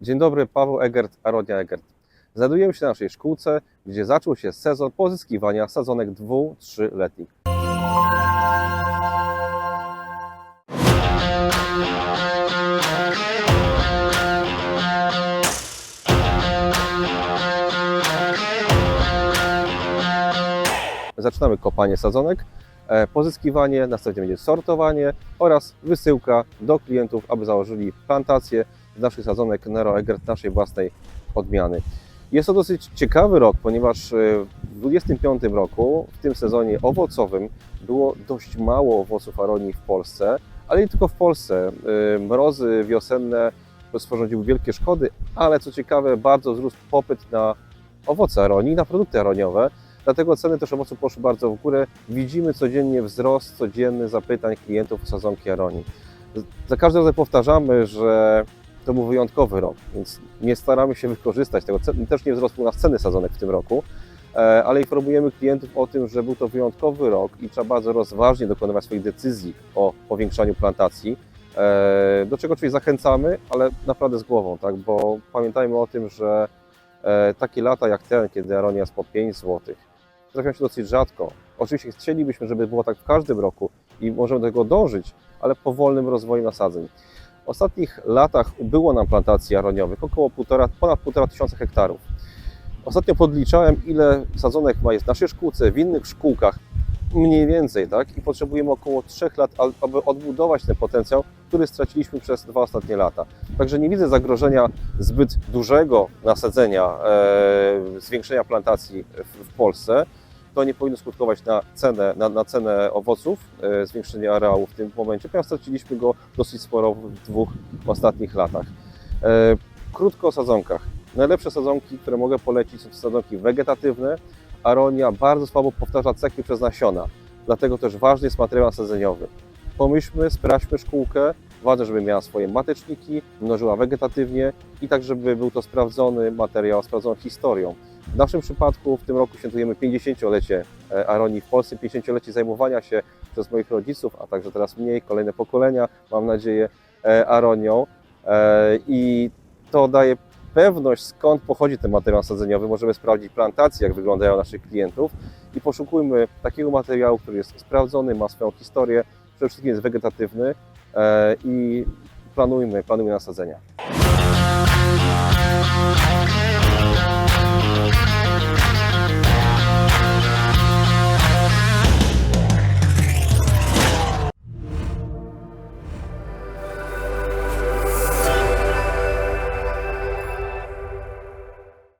Dzień dobry, Paweł Egert, Aronia Egert. Znajdujemy się na naszej szkółce, gdzie zaczął się sezon pozyskiwania sadzonek dwu, trzyletnich. Zaczynamy kopanie sadzonek, e, pozyskiwanie, następnie będzie sortowanie oraz wysyłka do klientów, aby założyli plantację naszych sadzonek Nero Egert, naszej własnej odmiany. Jest to dosyć ciekawy rok, ponieważ e, w 2025 roku, w tym sezonie owocowym, było dość mało owoców aronii w Polsce, ale nie tylko w Polsce. E, Mrozy wiosenne sporządziły wielkie szkody, ale co ciekawe, bardzo wzrósł popyt na owoce aronii, na produkty aroniowe. Dlatego ceny też owoców poszły bardzo w górę. Widzimy codziennie wzrost codzienny zapytań klientów o sadzonki aronii. Za każdym razem powtarzamy, że to był wyjątkowy rok, więc nie staramy się wykorzystać tego. Też nie wzrosły nas ceny sadzonek w tym roku, e, ale informujemy klientów o tym, że był to wyjątkowy rok i trzeba bardzo rozważnie dokonywać swoich decyzji o powiększaniu plantacji. e, Do czego oczywiście zachęcamy, ale naprawdę z głową, tak? bo pamiętajmy o tym, że e, takie lata jak ten, kiedy aronia jest po 5 zł, trafiają się dosyć rzadko. Oczywiście chcielibyśmy, żeby było tak w każdym roku i możemy do tego dążyć, ale powolnym rozwojem nasadzeń. W ostatnich latach ubyło nam plantacji aroniowych około półtora, ponad 1,5 tysiąca hektarów. Ostatnio podliczałem, ile sadzonek ma jest w naszej szkółce, w innych szkółkach, mniej więcej, tak? I potrzebujemy około 3 lat, aby odbudować ten potencjał, który straciliśmy przez dwa ostatnie lata. Także nie widzę zagrożenia zbyt dużego nasadzenia, e, zwiększenia plantacji w, w Polsce. To nie powinno skutkować na cenę, na, na cenę owoców, e, zwiększenie areału w tym momencie, ponieważ straciliśmy go dosyć sporo w dwóch ostatnich latach. E, krótko o sadzonkach. Najlepsze sadzonki, które mogę polecić, są sadzonki wegetatywne. Aronia bardzo słabo powtarza cechy przez nasiona, dlatego też ważny jest materiał nasadzeniowy. Pomyślmy, sprawdźmy szkółkę, ważne, żeby miała swoje mateczniki, mnożyła wegetatywnie i tak, żeby był to sprawdzony materiał, sprawdzoną historią. W naszym przypadku w tym roku świętujemy 50-lecie e, Aronii w Polsce, 50-lecie zajmowania się przez moich rodziców, a także teraz mniej, kolejne pokolenia, mam nadzieję, e, Aronią. E, I to daje pewność, skąd pochodzi ten materiał sadzeniowy. Możemy sprawdzić plantacje, jak wyglądają naszych klientów i poszukujmy takiego materiału, który jest sprawdzony, ma swoją historię, przede wszystkim jest wegetatywny e, i planujmy, planujmy nasadzenia.